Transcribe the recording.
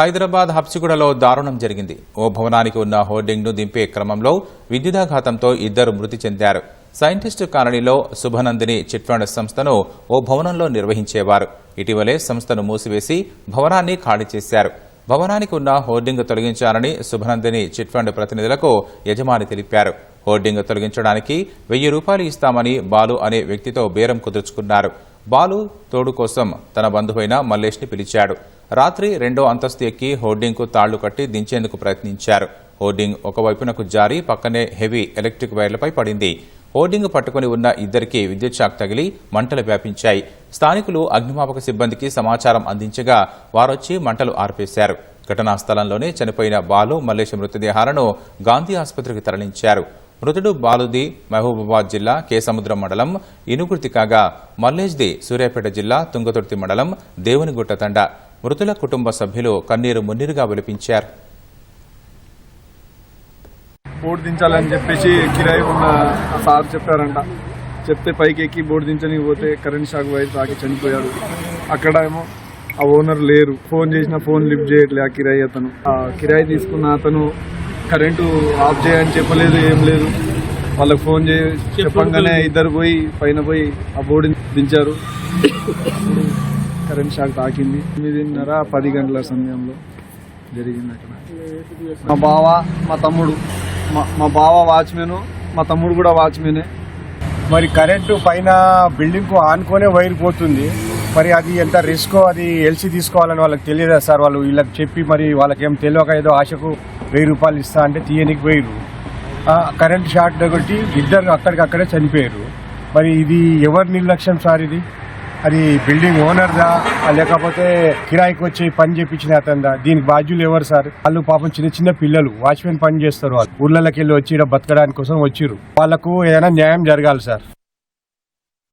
హైదరాబాద్ హబ్సిగూడలో దారుణం జరిగింది. ఓ భవనానికి ఉన్న హోర్డింగ్ను దింపే క్రమంలో విద్యుదాఘాతంతో ఇద్దరు మృతి చెందారు. సైంటిస్టు కాలనీలో శుభనందిని చిట్ ఫండ్ సంస్థను ఓ భవనంలో నిర్వహించేవారు. ఇటీవలే సంస్థను మూసివేసి భవనాన్ని ఖాళీ చేశారు. భవనానికి ఉన్న హోర్డింగ్ తొలగించాలని శుభనందిని చిట్ ఫండ్ ప్రతినిధులకు యజమాని తెలిపారు. హోర్డింగ్ తొలగించడానికి వెయ్యి రూపాయలు ఇస్తామని బాలు అనే వ్యక్తితో బేరం కుదుర్చుకున్నారు. బాలు తోడు కోసం తన బంధువైన మల్లేష్ని పిలిచాడు. రాత్రి రెండో అంతస్తు ఎక్కి హోర్డింగ్కు తాళ్ళు కట్టి దించేందుకు ప్రయత్నించారు. హోర్డింగ్ ఒకవైపునకు జారి పక్కనే హెవీ ఎలక్ట్రిక్ వైర్లపై పడింది. హోర్డింగ్ పట్టుకుని ఉన్న ఇద్దరికి విద్యుత్ షాక్ తగిలి మంటలు వ్యాపించాయి. స్థానికులు అగ్నిమాపక సిబ్బందికి సమాచారం అందించగా వారొచ్చి మంటలు ఆర్పేశారు. ఘటనా స్థలంలోనే చనిపోయిన బాలు మల్లేశ మృతదేహాలను గాంధీ ఆసుపత్రికి తరలించారు. మృతుడు బాలుది మహబూబాబాద్ జిల్లా కేసముద్రం మండలం ఇనుగుర్తి కాగా మల్లేష్ది సూర్యాపేట జిల్లా తుంగతుర్తి మండలం దేవునిగుట్ట తండ. మృతుల కుటుంబ సభ్యులు కన్నీరు మున్నీరుగా విలిపించారు బోర్డు దించాలని చెప్పేసి కిరాయి ఉన్న సార్ చెప్పారంట. చెప్తే పైకి ఎక్కి బోర్డు దించని పోతే కరెంట్ షాక్ వైర్ తాకి చనిపోయాడు. అక్కడ ఏమో ఆ ఓనర్ లేరు. ఫోన్ చేసిన ఫోన్ లిఫ్ట్ చేయట్లే ఆ కిరాయి అతను. ఆ కిరాయి తీసుకున్న అతను కరెంటు ఆఫ్ చేయని చెప్పలేదు ఏం లేదు. వాళ్ళకి ఫోన్ చే చెప్పంగానే ఇద్దరు పోయి పైన పోయి ఆ బోర్డు దించారు. కరెంట్ షాక్ తాకింది. ఎనిమిదిన్నర పది గంటల సమయంలో జరిగింది అక్కడ. మా బావ మా తమ్ముడు మా మా బావ వాచ్మెన్ మా తమ్ముడు కూడా వాచ్మెనే. మరి కరెంటు పైన బిల్డింగ్కు ఆనుకోనే వైర్ పోతుంది. మరి అది ఎంత రిస్క్ అది ఎల్సి తీసుకోవాలని వాళ్ళకి తెలియదా సార్? వాళ్ళు వీళ్ళకి చెప్పి మరి వాళ్ళకి ఏం తెలియక ఏదో ఆశకు వెయ్యి రూపాయలు ఇస్తా అంటే తీయనికి పోయిరు కరెంట్ షార్ట్ కొట్టి ఇద్దరు అక్కడికక్కడే చనిపోయారు మరి ఇది ఎవరి నిర్లక్ష్యం సార్ ఇది? అది బిల్డింగ్ ఓనర్దా లేకపోతే కిరాయికి వచ్చి పని చేపించిన అతనిదా దీనికి బాధ్యులు ఎవరు సార్? వాళ్ళు పాపం చిన్న చిన్న పిల్లలు వాచ్మెన్ పని చేస్తారు వాళ్ళు. ఊర్లలోకి వెళ్ళి వచ్చి బతకడానికి కోసం వచ్చిర్రు. వాళ్ళకు ఏదైనా న్యాయం జరగాలి సార్.